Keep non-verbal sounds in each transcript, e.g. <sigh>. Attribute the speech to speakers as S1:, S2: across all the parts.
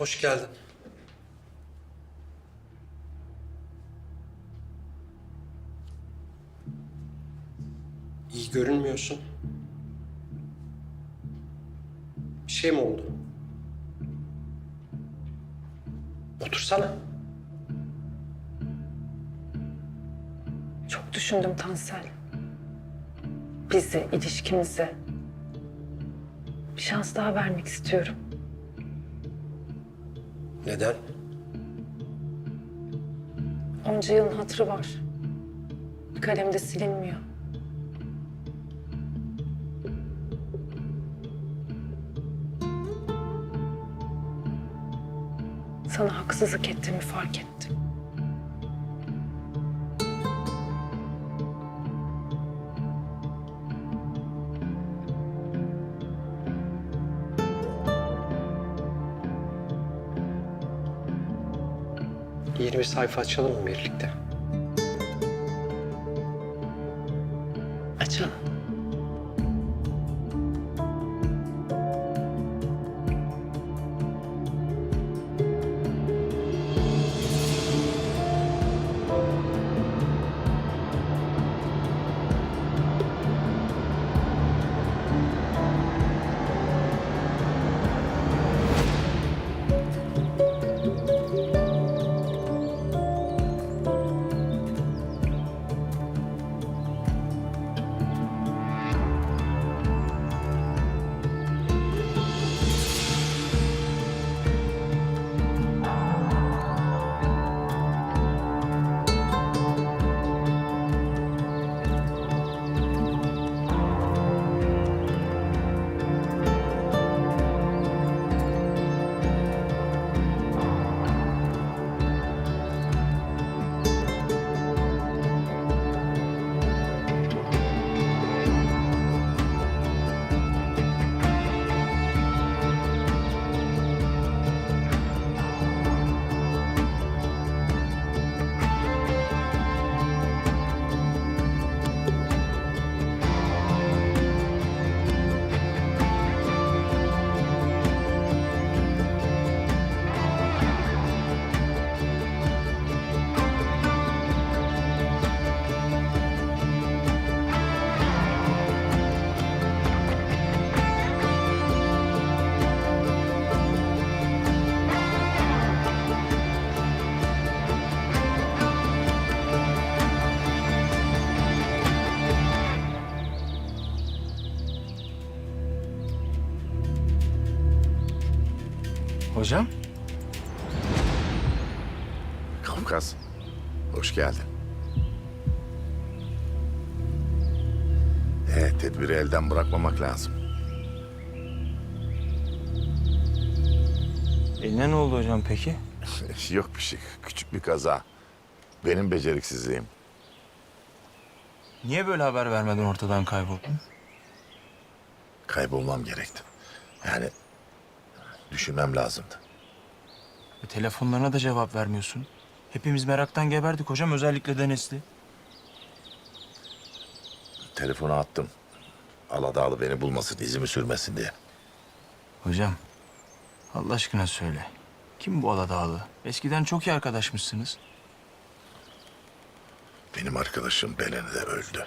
S1: Hoş geldin. İyi görünmüyorsun. Bir şey mi oldu? Otursana.
S2: Çok düşündüm Tansel. Bizi, ilişkimizi. Bir şans daha vermek istiyorum.
S1: Neden?
S2: Onca yılın hatırı var. Kalemde silinmiyor. Sana haksızlık ettiğimi fark ettim.
S1: Yeni bir sayfa açalım mı birlikte?
S2: Açalım.
S3: Hocam?
S4: Kafkas, hoş geldin. Ee, tedbiri elden bırakmamak lazım.
S3: Eline ne oldu hocam peki? <laughs>
S4: Yok bir şey, küçük bir kaza. Benim beceriksizliğim.
S3: Niye böyle haber vermeden ortadan kayboldun?
S4: Kaybolmam gerekti. Yani düşünmem lazımdı.
S3: E, telefonlarına da cevap vermiyorsun. Hepimiz meraktan geberdik hocam, özellikle de Nesli.
S4: Telefonu attım. Aladağlı beni bulmasın, izimi sürmesin diye.
S3: Hocam, Allah aşkına söyle. Kim bu Aladağlı? Eskiden çok iyi arkadaşmışsınız.
S4: Benim arkadaşım Belen'i de öldü.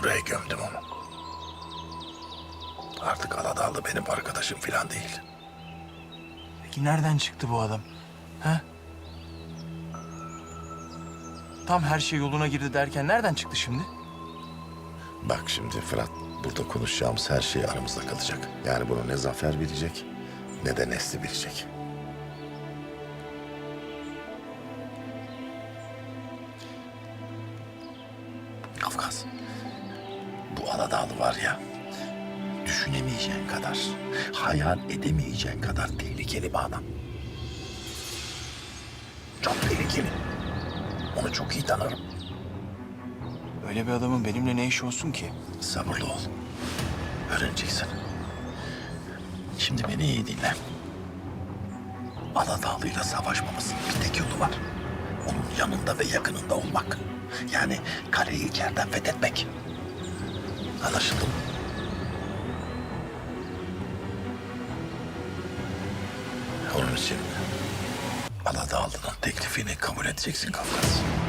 S4: Oraya gömdüm onu. Artık Aladağlı benim arkadaşım falan değil.
S3: Peki nereden çıktı bu adam? Ha? Tam her şey yoluna girdi derken nereden çıktı şimdi?
S4: Bak şimdi Fırat, burada konuşacağımız her şey aramızda kalacak. Yani bunu ne Zafer bilecek, ne de Nesli bilecek. Kafkas, bu Aladağlı var ya, düşünemeyeceğin kadar, hayal edemeyeceğin kadar tehlikeli bir adam. Çok tehlikeli. Onu çok iyi tanırım.
S3: Öyle bir adamın benimle ne işi olsun ki?
S4: Sabırlı ol. Öğreneceksin. Şimdi beni iyi dinle. Aladağlı'yla savaşmamızın bir tek yolu var. Onun yanında ve yakınında olmak. Yani kaleyi içeriden fethetmek. Anlaşıldı mı? Teklifini kabul edeceksin Kafkas.